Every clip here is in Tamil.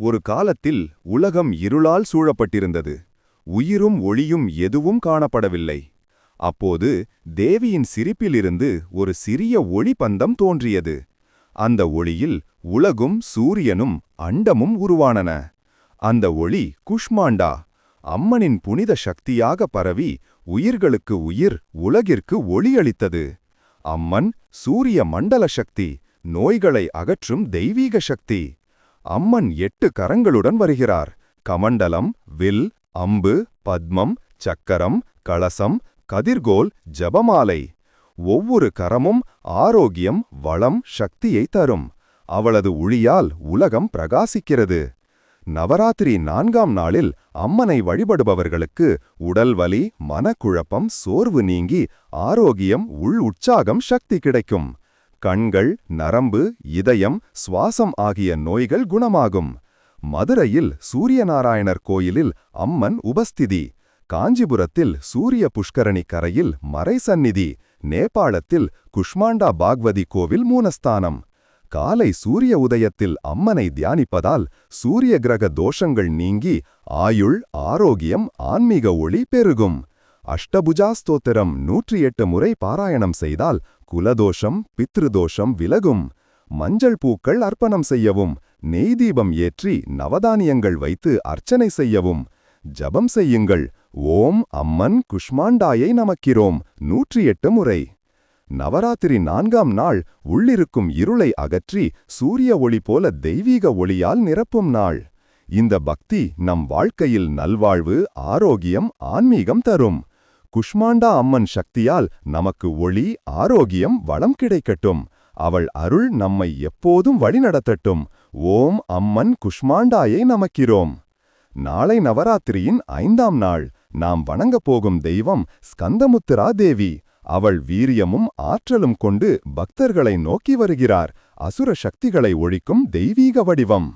ஒரு காலத்தில் உலகம் இருளால் சூழப்பட்டிருந்தது. உயிரும் ஒளியும் எதுவும் காணப்படவில்லை. அப்போது தேவியின் சிரிப்பிலிருந்து ஒரு சிறிய ஒளிபந்தம் தோன்றியது. அந்த ஒளியில் உலகும் சூரியனும் அண்டமும் உருவானன. அந்த ஒளி குஷ்மாண்டா அம்மனின் புனித சக்தியாக பரவி உயிர்களுக்கு உயிர் உலகிற்கு ஒளியளித்தது அம்மன் சூரிய மண்டல சக்தி நோய்களை அகற்றும் தெய்வீக சக்தி. அம்மன் எட்டு கரங்களுடன் வருகிறார். கமண்டலம் வில் அம்பு பத்மம் சக்கரம் கலசம் கதிர்கோல் ஜபமாலை. ஒவ்வொரு கரமும் ஆரோக்கியம் வளம் சக்தியை தரும். அவளது ஒளியால் உலகம் பிரகாசிக்கிறது. நவராத்திரி நான்காம் நாளில் அம்மனை வழிபடுபவர்களுக்கு உடல் வலி மனக்குழப்பம் சோர்வு நீங்கி ஆரோக்கியம் உள் உற்சாகம் சக்தி கிடைக்கும். கண்கள் நரம்பு இதயம் சுவாசம் ஆகிய நோய்கள் குணமாகும். மதுரையில் சூரியநாராயணர் கோயிலில் அம்மன் உபஸ்திதி காஞ்சிபுரத்தில் சூரிய புஷ்கரணி கரையில் மறைசந்நிதி நேபாளத்தில் குஷ்மாண்டா பாக்வதி கோவில் மூனஸ்தானம். காலை சூரிய உதயத்தில் அம்மனை தியானிப்பதால் சூரிய கிரக தோஷங்கள் நீங்கி ஆயுள் ஆரோக்கியம் ஆன்மீக ஒளி பெருகும். அஷ்டபுஜா ஸ்தோத்திரம் நூற்றி எட்டு முறை பாராயணம் செய்தால் குலதோஷம் பித்ருதோஷம் விலகும். மஞ்சள் பூக்கள் அர்ப்பணம் செய்யவும் நெய் தீபம் ஏற்றி நவதானியங்கள் வைத்து அர்ச்சனை செய்யவும். ஜபம் செய்யுங்கள். ஓம் அம்மன் குஷ்மாண்டாயை நமக்கிறோம். நூற்றி எட்டு முறை. நவராத்திரி நான்காம் நாள் உள்ளிருக்கும் இருளை அகற்றி சூரிய ஒளி போல தெய்வீக ஒளியால் நிரப்பும் நாள். இந்த பக்தி நம் வாழ்க்கையில் நல்வாழ்வு ஆரோக்கியம் ஆன்மீகம் தரும். குஷ்மாண்டா அம்மன் சக்தியால் நமக்கு ஒளி ஆரோக்கியம் வளம் கிடைக்கட்டும். அவள் அருள் நம்மை எப்போதும் வழிநடத்தட்டும். ஓம் அம்மன் குஷ்மாண்டாயை நமக்கிறோம். நாளை நவராத்திரியின் ஐந்தாம் நாள். நாம் வணங்கப் போகும் தெய்வம் ஸ்கந்தமுத்திரா தேவி. அவள் வீரியமும் ஆற்றலும் கொண்டு பக்தர்களை நோக்கி வருகிறார். அசுர சக்திகளை ஒழிக்கும் தெய்வீக வடிவம்.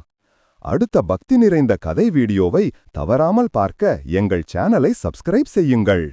அடுத்த பக்தி நிறைந்த கதை வீடியோவை தவறாமல் பார்க்க எங்கள் சேனலை சப்ஸ்கிரைப் செய்யுங்கள்.